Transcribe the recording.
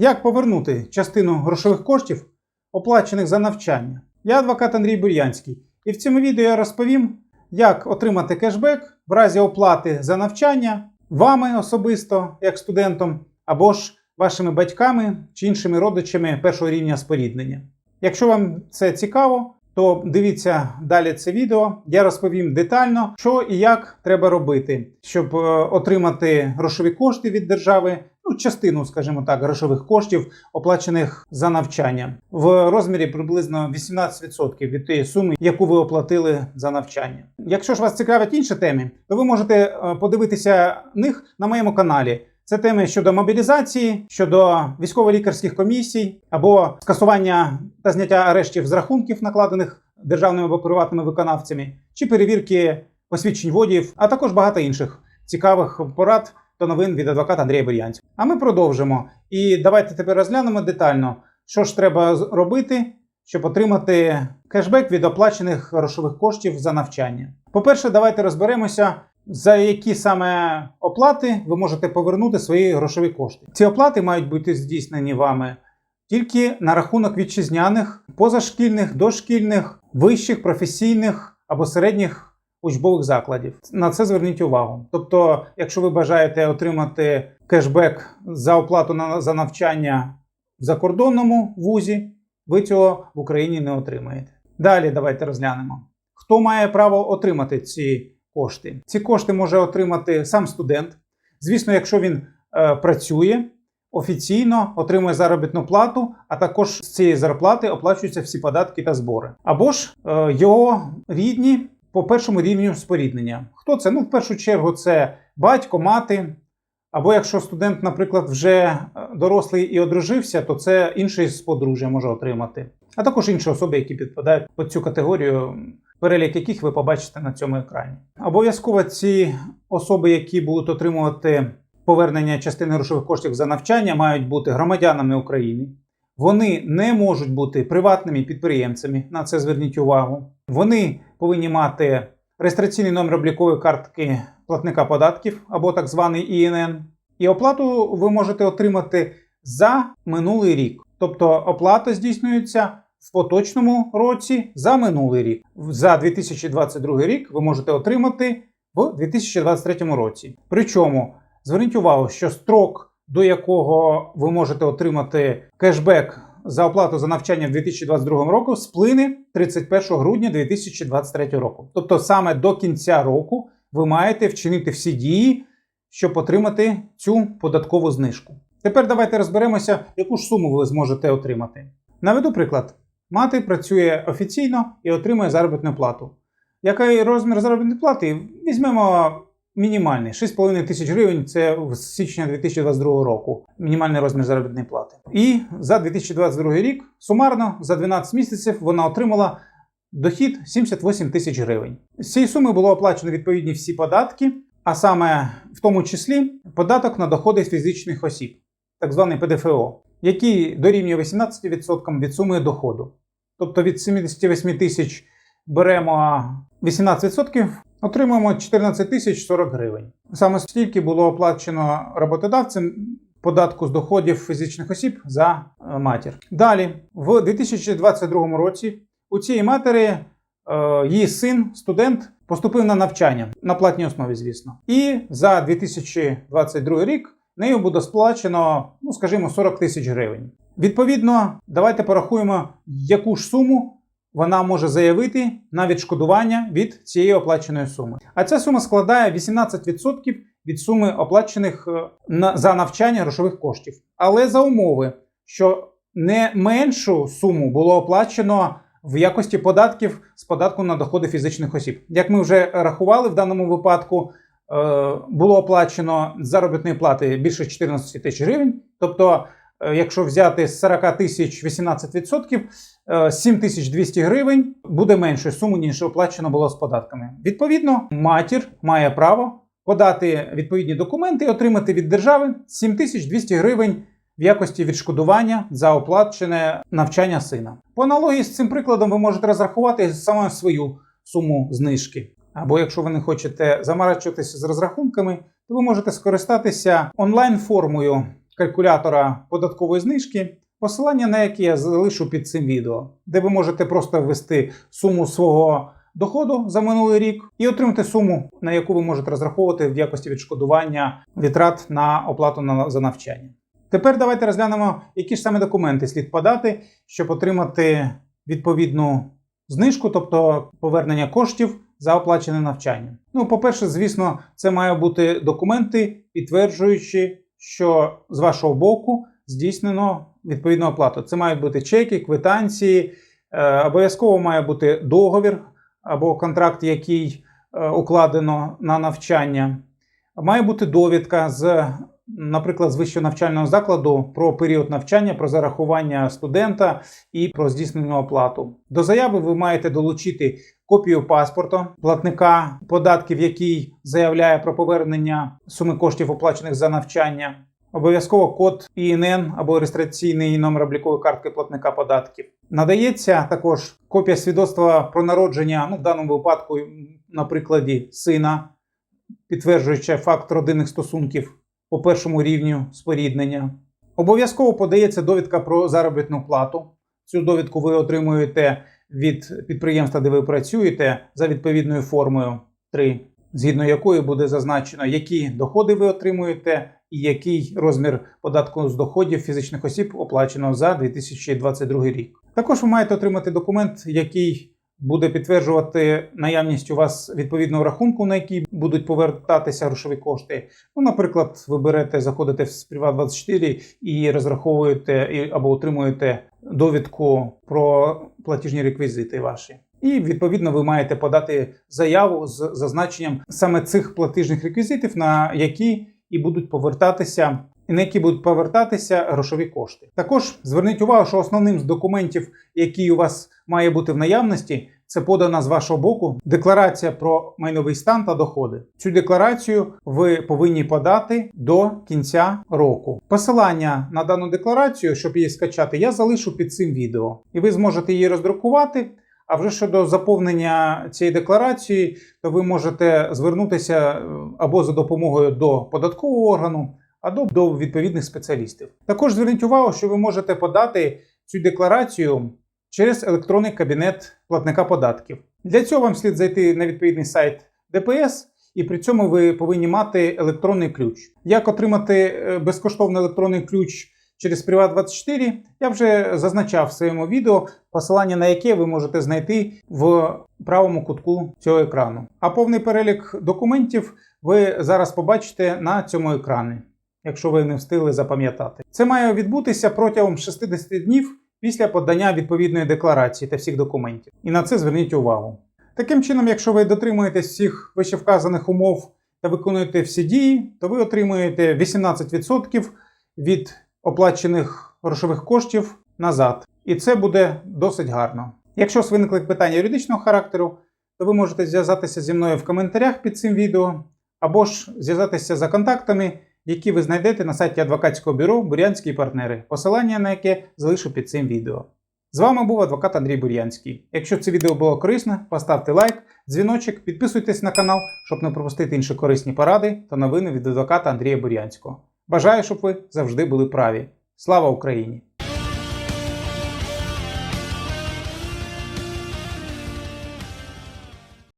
Як повернути частину грошових коштів, оплачених за навчання? Я адвокат Андрій Бур'янський, і в цьому відео я розповім, як отримати кешбек в разі оплати за навчання вами особисто, як студентом, або ж вашими батьками чи іншими родичами першого рівня споріднення. Якщо вам це цікаво, то дивіться далі це відео. Я розповім детально, що і як треба робити, щоб е, отримати грошові кошти від держави, ну частину, скажімо так, грошових коштів, оплачених за навчання, в розмірі приблизно 18% від тієї суми, яку ви оплатили за навчання. Якщо ж вас цікавлять інші теми, то ви можете е, подивитися них на моєму каналі. Це теми щодо мобілізації, щодо військово-лікарських комісій або скасування та зняття арештів з рахунків, накладених державними або приватними виконавцями, чи перевірки посвідчень водіїв, а також багато інших цікавих порад та новин від адвоката Андрія Бур'янця. А ми продовжимо. І давайте тепер розглянемо детально, що ж треба робити, щоб отримати кешбек від оплачених грошових коштів за навчання. По-перше, давайте розберемося, за які саме оплати ви можете повернути свої грошові кошти. Ці оплати мають бути здійснені вами тільки на рахунок вітчизняних, позашкільних, дошкільних, вищих, професійних або середніх учбових закладів. На це зверніть увагу. Тобто, якщо ви бажаєте отримати кешбек за оплату на за навчання в закордонному вузі, ви цього в Україні не отримаєте. Далі давайте розглянемо. Хто має право отримати ці кошти? Ці кошти може отримати сам студент. Звісно, якщо він е, працює офіційно, отримує заробітну плату, а також з цієї зарплати оплачуються всі податки та збори. Або ж е, його рідні по першому рівню споріднення. Хто це? Ну, в першу чергу, це батько, мати. Або якщо студент, наприклад, вже е, дорослий і одружився, то це інший з подружжя може отримати. А також інші особи, які підпадають під цю категорію, перелік яких ви побачите на цьому екрані. Обов'язково ці особи, які будуть отримувати повернення частини грошових коштів за навчання, мають бути громадянами України. Вони не можуть бути приватними підприємцями. На це зверніть увагу. Вони повинні мати реєстраційний номер облікової картки платника податків або так званий ІНН. І оплату ви можете отримати за минулий рік. Тобто оплата здійснюється в поточному році за минулий рік. За 2022 рік ви можете отримати в 2023 році. Причому зверніть увагу, що строк, до якого ви можете отримати кешбек за оплату за навчання в 2022 року, сплине 31 грудня 2023 року. Тобто саме до кінця року ви маєте вчинити всі дії, щоб отримати цю податкову знижку. Тепер давайте розберемося, яку ж суму ви зможете отримати. Наведу приклад. Мати працює офіційно і отримує заробітну плату. Який розмір заробітної плати? Візьмемо мінімальний 6,5 тисяч гривень це з січня 2022 року. Мінімальний розмір заробітної плати. І за 2022 рік сумарно за 12 місяців вона отримала дохід 78 тисяч гривень. З цієї суми було оплачено відповідні всі податки, а саме в тому числі податок на доходи фізичних осіб, так званий ПДФО, який дорівнює 18% від суми доходу. Тобто від 78 тисяч беремо 18%, отримуємо 14 тисяч 40 гривень. Саме стільки було оплачено роботодавцем податку з доходів фізичних осіб за е, матір. Далі, в 2022 році, у цієї матері е, її син, студент, поступив на навчання на платній основі, звісно. І за 2022 рік нею буде сплачено, ну скажімо, 40 тисяч гривень. Відповідно, давайте порахуємо, яку ж суму вона може заявити на відшкодування від цієї оплаченої суми. А ця сума складає 18% від суми оплачених е, за навчання грошових коштів. Але за умови, що не меншу суму було оплачено в якості податків з податку на доходи фізичних осіб. Як ми вже рахували, в даному випадку е, було оплачено заробітної плати більше 14 тисяч гривень. Тобто, якщо взяти з 40 тисяч 18%, е, 7200 гривень буде меншою сумою, ніж оплачено було з податками. Відповідно, матір має право подати відповідні документи і отримати від держави 7200 гривень в якості відшкодування за оплачене навчання сина. По аналогії з цим прикладом ви можете розрахувати саме свою суму знижки. Або якщо ви не хочете заморачуватися з розрахунками, то ви можете скористатися онлайн-формою калькулятора податкової знижки, посилання на яке я залишу під цим відео, де ви можете просто ввести суму свого доходу за минулий рік і отримати суму, на яку ви можете розраховувати в якості відшкодування витрат на оплату за навчання. Тепер давайте розглянемо, які ж саме документи слід подати, щоб отримати відповідну знижку, тобто повернення коштів за оплачене навчання. Ну, по-перше, звісно, це мають бути документи, підтверджуючи, що з вашого боку здійснено відповідну оплату. Це мають бути чеки, квитанції, е, обов'язково має бути договір або контракт, який е, укладено на навчання. Має бути довідка з, наприклад, з вищого навчального закладу про період навчання, про зарахування студента і про здійснену оплату. До заяви ви маєте долучити копію паспорту платника податків, який заявляє про повернення суми коштів, оплачених за навчання. Обов'язково код ІНН або реєстраційний номер облікової картки платника податків. Надається також копія свідоцтва про народження, ну в даному випадку, на прикладі сина, підтверджуючи факт родинних стосунків по першому рівню споріднення. Обов'язково подається довідка про заробітну плату. Цю довідку ви отримуєте від підприємства, де ви працюєте, за відповідною формою 3, згідно якої буде зазначено, які доходи ви отримуєте і який розмір податку з доходів фізичних осіб оплачено за 2022 рік. Також ви маєте отримати документ, який буде підтверджувати наявність у вас відповідного рахунку, на який будуть повертатися грошові кошти. Ну, наприклад, ви берете, заходите в Privat24 і розраховуєте або отримуєте довідку про платіжні реквізити ваші. І відповідно ви маєте подати заяву з зазначенням саме цих платіжних реквізитів, на які і будуть повертатися, на які будуть повертатися грошові кошти. Також зверніть увагу, що основним з документів, який у вас має бути в наявності, це подана з вашого боку декларація про майновий стан та доходи. Цю декларацію ви повинні подати до кінця року. Посилання на дану декларацію, щоб її скачати, я залишу під цим відео, і ви зможете її роздрукувати. А вже щодо заповнення цієї декларації, то ви можете звернутися е, або за допомогою до податкового органу, або до відповідних спеціалістів. Також зверніть увагу, що ви можете подати цю декларацію через електронний кабінет платника податків. Для цього вам слід зайти на відповідний сайт ДПС, і при цьому ви повинні мати електронний ключ. Як отримати е, безкоштовний електронний ключ? Через Privat24 я вже зазначав в своєму відео, посилання на яке ви можете знайти в правому кутку цього екрану. А повний перелік документів ви зараз побачите на цьому екрані, якщо ви не встигли запам'ятати. Це має відбутися протягом 60 днів після подання відповідної декларації та всіх документів. І на це зверніть увагу. Таким чином, якщо ви дотримуєтесь всіх вищевказаних умов та виконуєте всі дії, то ви отримуєте 18% від оплачених грошових коштів назад. І це буде досить гарно. Якщо виникли питання юридичного характеру, то ви можете зв'язатися зі мною в коментарях під цим відео, або ж зв'язатися за контактами, які ви знайдете на сайті адвокатського бюро Бурянські партнери, посилання на яке залишу під цим відео. З вами був адвокат Андрій Бур'янський. Якщо це відео було корисне, поставте лайк, дзвіночок, підписуйтесь на канал, щоб не пропустити інші корисні поради та новини від адвоката Андрія Бур'янського. Бажаю, щоб ви завжди були праві. Слава Україні!